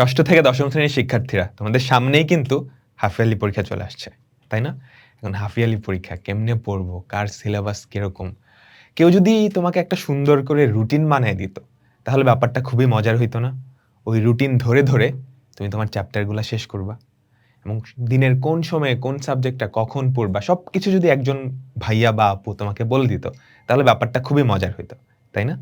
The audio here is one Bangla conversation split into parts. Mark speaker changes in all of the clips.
Speaker 1: ষষ্ঠ থেকে দশম শ্রেণির শিক্ষার্থীরা তোমাদের সামনেই কিন্তু হাফ ইয়ারলি পরীক্ষা চলে আসছে, তাই না? এখন হাফ ইয়ারলি পরীক্ষা কেমনে পড়ব? কার সিলেবাস কীরকম? কেউ যদি তোমাকে একটা সুন্দর করে রুটিন বানিয়ে দিত, তাহলে ব্যাপারটা খুবই মজার হইতো না। ওই রুটিন ধরে ধরে তুমি তোমার চ্যাপ্টারগুলো শেষ করবা এবং দিনের কোন সময়ে কোন সাবজেক্টটা কখন পড়বা সব কিছু যদি একজন ভাইয়া বা আপু তোমাকে বলে দিত, তাহলে ব্যাপারটা খুবই মজার হইতো, তাই না?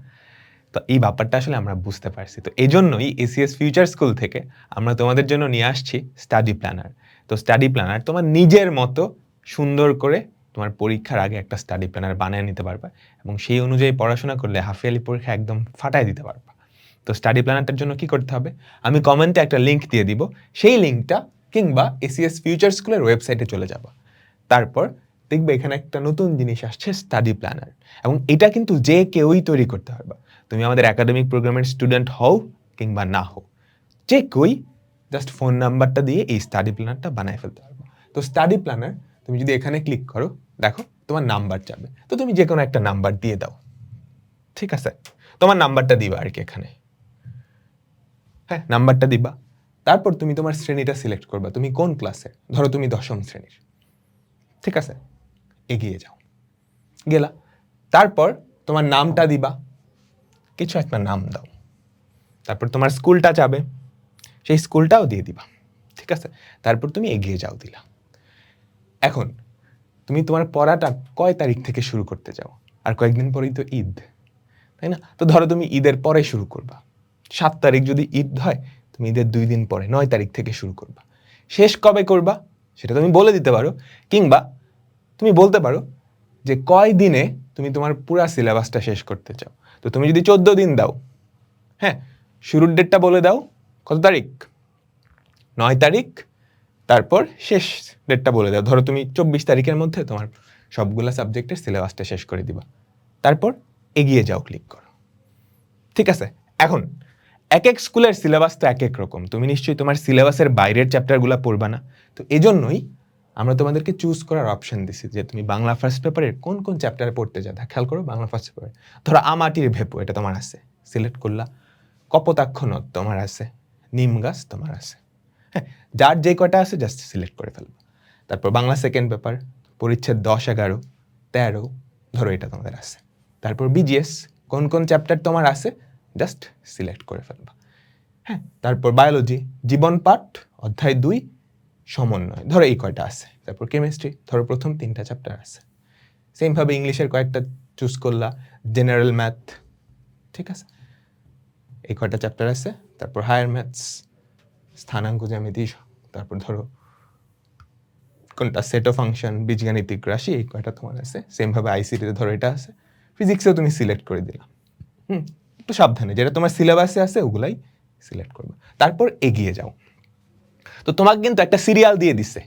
Speaker 1: তো এই ব্যাপারটা আসলে আমরা বুঝতে পারছি। তো এই জন্যই এসিএস ফিউচার স্কুল থেকে আমরা তোমাদের জন্য নিয়ে আসছি স্টাডি প্ল্যানার তো স্টাডি প্ল্যানার তোমার নিজের মতো সুন্দর করে তোমার পরীক্ষার আগে একটা স্টাডি প্ল্যানার বানিয়ে নিতে পারবা এবং সেই অনুযায়ী পড়াশোনা করলে হাফিয়ালি পরীক্ষা একদম ফাটায় দিতে পারবা। তো স্টাডি প্ল্যানারটার জন্য কি করতে হবে? আমি কমেন্টে একটা লিঙ্ক দিয়ে দিব। সেই লিঙ্কটা কিংবা এসিএস ফিউচার স্কুলের ওয়েবসাইটে চলে যাবা। তারপর দেখবে এখানে একটা নতুন জিনিস আসছে স্টাডি প্ল্যানার এবং এটা কিন্তু যে কেউই তৈরি করতে পারবা। তুমি আমাদের একাডেমিক প্রোগ্রামের স্টুডেন্ট হও কিংবা না হও, যে কই জাস্ট ফোন নাম্বারটা দিয়ে এই স্টাডি প্ল্যানারটা বানায় ফেলতে পারবে। তো স্টাডি প্ল্যানার তুমি যদি এখানে ক্লিক করো, দেখো, তোমার নাম্বার যাবে। তো তুমি যে কোনো একটা নাম্বার দিয়ে দাও। ঠিক আছে? তোমার নাম্বারটা দিবা আর কি এখানে। হ্যাঁ নাম্বারটা দিবা। তারপর তুমি তোমার শ্রেণীটা সিলেক্ট করবা। তুমি কোন ক্লাসে ধরো তুমি দশম শ্রেণির। ঠিক আছে? এগিয়ে যাও। গেলা। তারপর তোমার নামটা দিবা। কিছু একটা নাম দাও। তারপর তোমার স্কুলটা যাবে, সেই স্কুলটাও দিয়ে দিবা, ঠিক আছে? তারপর তুমি এগিয়ে যাও দিলা। এখন তুমি তোমার পড়াটা কয় তারিখ থেকে শুরু করতে চাও আর কয়েকদিন পরেই তো ঈদ, তাই না? তো ধরো তুমি ঈদের পরে শুরু করবা। সাত তারিখ যদি ঈদ হয়, তুমি ঈদের দুই দিন পরে, নয় তারিখ থেকে শুরু করবা। শেষ কবে করবা? সেটা তুমি বলে দিতে পারো, কিংবা তুমি বলতে পারো যে কয় দিনে তুমি তোমার পুরা সিলেবাসটা শেষ করতে চাও। তো তুমি যদি চোদ্দ দিন দাও হ্যাঁ শুরুর ডেটটা বলে দাও, কত তারিখ? নয় তারিখ, তারপর শেষ ডেটটা বলে দাও। ধরো তুমি চব্বিশ তারিখের মধ্যে তোমার সবগুলা সাবজেক্টের সিলেবাসটা শেষ করে দিবা। তারপর এগিয়ে যাও ক্লিক করো। ঠিক আছে? এখন এক এক স্কুলের সিলেবাস তো এক এক রকম। তুমি নিশ্চয়ই তোমার সিলেবাসের বাইরের চ্যাপ্টারগুলো পড়বা না। তো এজন্যই আমরা তোমাদেরকে চুজ করার অপশন দিছি যে তুমি বাংলা ফার্স্ট পেপারের কোন কোন চ্যাপ্টার পড়তে যাও খেয়াল করো বাংলা ফার্স্ট পেপারে ধরো আমাটির ভেপো, এটা তোমার আছে। সিলেক্ট করলা। কপোতাক্ষ নদ তোমার আছে। নিম গাছ তোমার আছে। হ্যাঁ যার যে কটা আছে জাস্ট সিলেক্ট করে ফেলবা। তারপর বাংলা সেকেন্ড পেপার পরিচ্ছেদ দশ এগারো, তেরো, ধরো এটা তোমাদের আছে। তারপর বিজিএস কোন কোন চ্যাপ্টার তোমার আছে? জাস্ট সিলেক্ট করে ফেলবা। হ্যাঁ তারপর বায়োলজি জীবন পাঠ, অধ্যায় দুই সমন্বয়। ধরো এই কয়টা আছে। তারপর কেমিস্ট্রি ধরো প্রথম তিনটা চ্যাপ্টার আছে। সেমভাবে ইংলিশের কয়েকটা চুজ করলা জেনারেল ম্যাথ ঠিক আছে? এই কয়টা চ্যাপ্টার আছে, তারপর হায়ার ম্যাথস স্থানাঙ্ক জ্যামিতি তারপর ধরো কোনটা সেট অফ ফাংশন বীজগাণিতিক রাশি, এই কয়টা তোমার আছে। সেমভাবে আইসিটিতে ধরো এটা আছে। ফিজিক্সেও তুমি সিলেক্ট করে দিলা। হুম, একটু সাবধানে। যেটা তোমার সিলেবাসে আছে, ওগুলাই সিলেক্ট করবে। তারপর এগিয়ে যাও। তো তোমাকে কিন্তু একটা সিরিয়াল দিয়ে দিছে।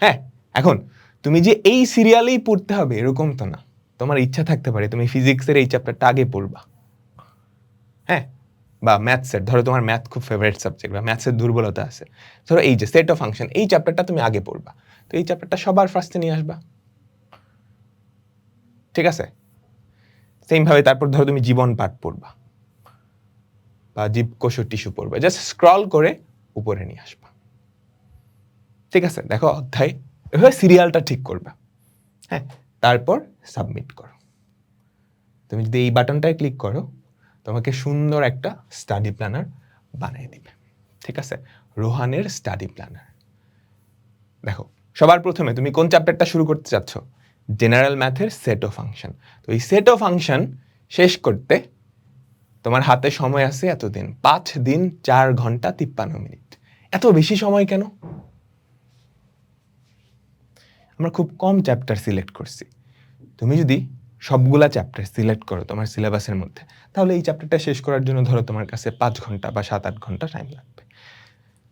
Speaker 1: হ্যাঁ এখন তুমি যে এই সিরিয়ালেই পড়তে হবে এরকম তো না। তোমার ইচ্ছা থাকতে পারে, তুমি ফিজিক্সের এই চ্যাপ্টারটা আগে পড়বা। হ্যাঁ বা ম্যাথসের ধরো তোমার ম্যাথ খুব ফেভারিট সাবজেক্ট বা ম্যাথসের দুর্বলতা আছে। ধরো এই যে সেট অফ ফাংশন এই চ্যাপ্টারটা তুমি আগে পড়বা। তো এই চ্যাপ্টারটা সবার ফার্স্টে নিয়ে আসবা। ঠিক আছে? সেমভাবে তারপর ধরো তুমি জীবন পাঠ পড়বা। বা জীবকোষ টিস্যু পড়বা। জাস্ট স্ক্রল করে উপরে নিয়ে আসবা। ঠিক আছে, দেখো অধ্যায়, এভাবে সিরিয়ালটা ঠিক করবা। হ্যাঁ তারপর সাবমিট করো। তুমি যদি এই বাটনটায় ক্লিক করো, তোমাকে সুন্দর একটা স্টাডি প্ল্যানার বানিয়ে দিবে। ঠিক আছে? রোহানের স্টাডি প্ল্যানার দেখো, সবার প্রথমে তুমি কোন চ্যাপ্টারটা শুরু করতে চাচ্ছ? জেনারেল ম্যাথের সেট অফ ফাংশন তো এই সেট অফ ফাংশন শেষ করতে তোমার হাতে সময় আছে এতদিন। পাঁচ দিন, চার ঘণ্টা, তিপ্পান্ন মিনিট। বেশি সময় কেন? আমরা খুব কম চ্যাপ্টার সিলেক্ট করছি। তুমি যদি সবগুলা চ্যাপ্টার সিলেক্ট করো তোমার সিলেবাসের মধ্যে, তাহলে এই চ্যাপ্টারটা শেষ করার জন্য ধরো তোমার কাছে পাঁচ ঘণ্টা বা সাত, আট ঘণ্টা টাইম লাগবে।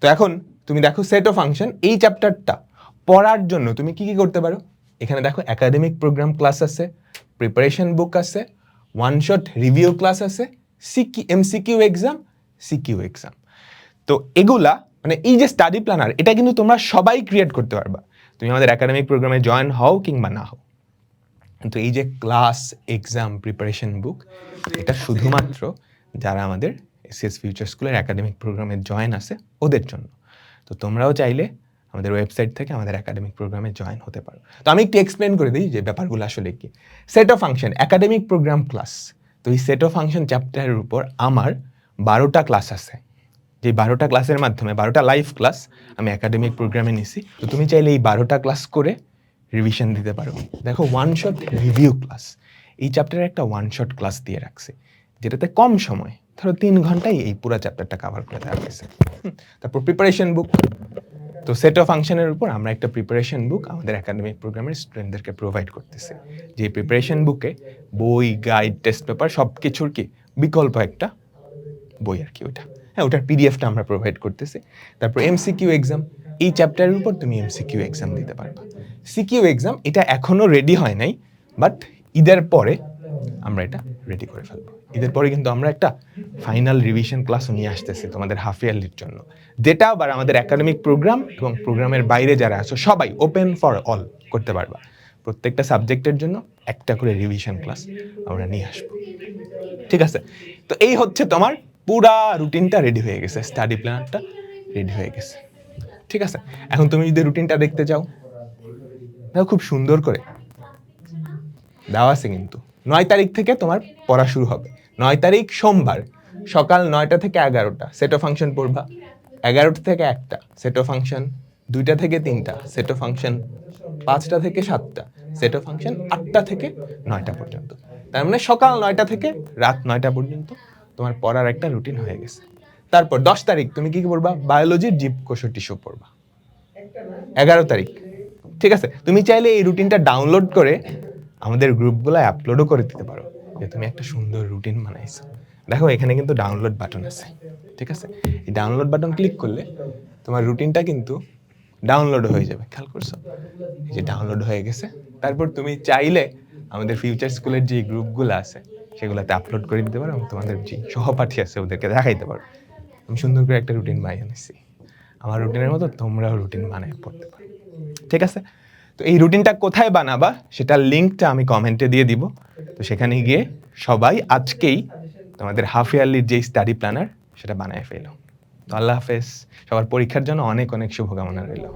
Speaker 1: তো এখন তুমি দেখো সেট অফ ফাংশন এই চ্যাপ্টারটা পড়ার জন্য তুমি কি কি করতে পারো? এখানে দেখো একাডেমিক প্রোগ্রাম ক্লাস আছে প্রিপারেশন বুক আছে ওয়ান শট রিভিউ ক্লাস আছে সিকি এমসিকিউ এক্সাম সিকিউ এক্সাম তো এগুলা মানে এই যে স্টাডি প্ল্যানার এটা কিন্তু তোমরা সবাই ক্রিয়েট করতে পারবা। তুমি আমাদের একাডেমিক প্রোগ্রামে জয়েন হও কিংবা না হও। কিন্তু এই যে ক্লাস এক্সাম প্রিপারেশন বুক এটা শুধুমাত্র যারা আমাদের এসিএস ফিউচার স্কুলের একাডেমিক প্রোগ্রামে জয়েন আছে, ওদের জন্য। তো তোমরাও চাইলে আমাদের ওয়েবসাইট থেকে আমাদের একাডেমিক প্রোগ্রামে জয়েন হতে পারো। তো আমি একটু এক্সপ্লেন করে দিই যে ব্যাপারগুলো আসলে কি। Set of function academic programme class তো এই সেট অফ ফাংশন চ্যাপ্টারের উপর আমার বারোটা ক্লাস আছে। যে বারোটা ক্লাসের মাধ্যমে, বারোটা লাইভ ক্লাস আমি একাডেমিক প্রোগ্রামে নিছি। তো তুমি চাইলে এই বারোটা ক্লাস করে রিভিশন দিতে পারো। দেখো ওয়ান শট রিভিউ ক্লাস এই চ্যাপ্টারে একটা ওয়ান শট ক্লাস দিয়ে রাখছে, যেটাতে কম সময়, ধরো তিন ঘন্টায় এই পুরো চ্যাপ্টারটা কভার করে দেওয়া হয়েছে। তারপর প্রিপারেশন বুক তো সেট অফ ফাংশনের উপর আমরা একটা প্রিপারেশন বুক আমাদের একাডেমিক প্রোগ্রামের স্টুডেন্টদেরকে প্রোভাইড করতেছে। যে প্রিপারেশন বুকে বই গাইড টেস্ট পেপার সব কিছুর কি? বিকল্প একটা বই আর কি ওটা হ্যাঁ ওটার পিডিএফটা আমরা প্রোভাইড করতেছি। তারপর এমসিকিউ এক্সাম এই চ্যাপ্টারের উপর তুমি এমসিকিউ এক্সাম দিতে পারবা। সিকিউ এক্সাম এটা এখনও রেডি হয় নাই বাট ঈদের পরে আমরা এটা রেডি করে ফেলব। ঈদের পরে কিন্তু আমরা একটা ফাইনাল রিভিশন ক্লাসও নিয়ে আসতেছি তোমাদের হাফ ইয়ারলির জন্য। যেটা আবার আমাদের একাডেমিক প্রোগ্রাম এবং প্রোগ্রামের বাইরে যারা আছো, সবাই ওপেন ফর অল করতে পারবা। প্রত্যেকটা সাবজেক্টের জন্য একটা করে রিভিশন ক্লাস আমরা নিয়ে আসব। ঠিক আছে? তো এই হচ্ছে তোমার পুরা রুটিনটা রেডি হয়ে গেছে স্টাডি প্ল্যানটা রেডি হয়ে গেছে। ঠিক আছে? এখন তুমি যদি রুটিনটা দেখতে চাও, দেখো খুব সুন্দর করে। দেওয়া আছে কিন্তু। নয় তারিখ থেকে তোমার পড়া শুরু হবে। নয় তারিখ সোমবার, সকাল নয়টা থেকে এগারোটা সেটো ফাংশন পড়বা। এগারোটা থেকে একটা সেটো ফাংশন দুইটা থেকে তিনটা সেটো ফাংশন পাঁচটা থেকে সাতটা সেটো ফাংশন আটটা থেকে নয়টা পর্যন্ত। তার মানে সকাল নয়টা থেকে রাত নয়টা পর্যন্ত তোমার পড়ার একটা রুটিন হয়ে গেছে। তারপর দশ তারিখ তুমি কি কি পড়বা? বায়োলজির জীবকোষ টিস্যু পড়বা। এগারো তারিখ। ঠিক আছে? তুমি চাইলে এই রুটিনটা ডাউনলোড করে আমাদের গ্রুপগুলো আপলোডও করে দিতে পারো যে তুমি একটা সুন্দর রুটিন বানাইছো। দেখো, এখানে কিন্তু ডাউনলোড বাটন আছে। ঠিক আছে? এই ডাউনলোড বাটন ক্লিক করলে তোমার রুটিনটা কিন্তু ডাউনলোড হয়ে যাবে। খেয়াল করছ? এই যে ডাউনলোড হয়ে গেছে। তারপর তুমি চাইলে আমাদের ফিউচার স্কুলের যে গ্রুপগুলো আছে সেগুলোতে আপলোড করে দিতে পারো এবং তোমাদের যে সহপাঠী আছে ওদেরকে দেখাইতে পারো। আমি সুন্দর করে একটা রুটিন বানিয়ে নিছি। আমার রুটিনের মতো তোমরাও রুটিন বানিয়ে পড়তে পারো। ঠিক আছে? তো এই রুটিনটা কোথায় বানাবা সেটার লিঙ্কটা আমি কমেন্টে দিয়ে দিব। তো সেখানে গিয়ে সবাই আজকেই তোমাদের হাফ ইয়ারলির যেই স্টাডি প্ল্যানার সেটা বানায় ফেলো। তো আল্লাহ হাফেজ। সবার পরীক্ষার জন্য অনেক অনেক শুভকামনা রইল।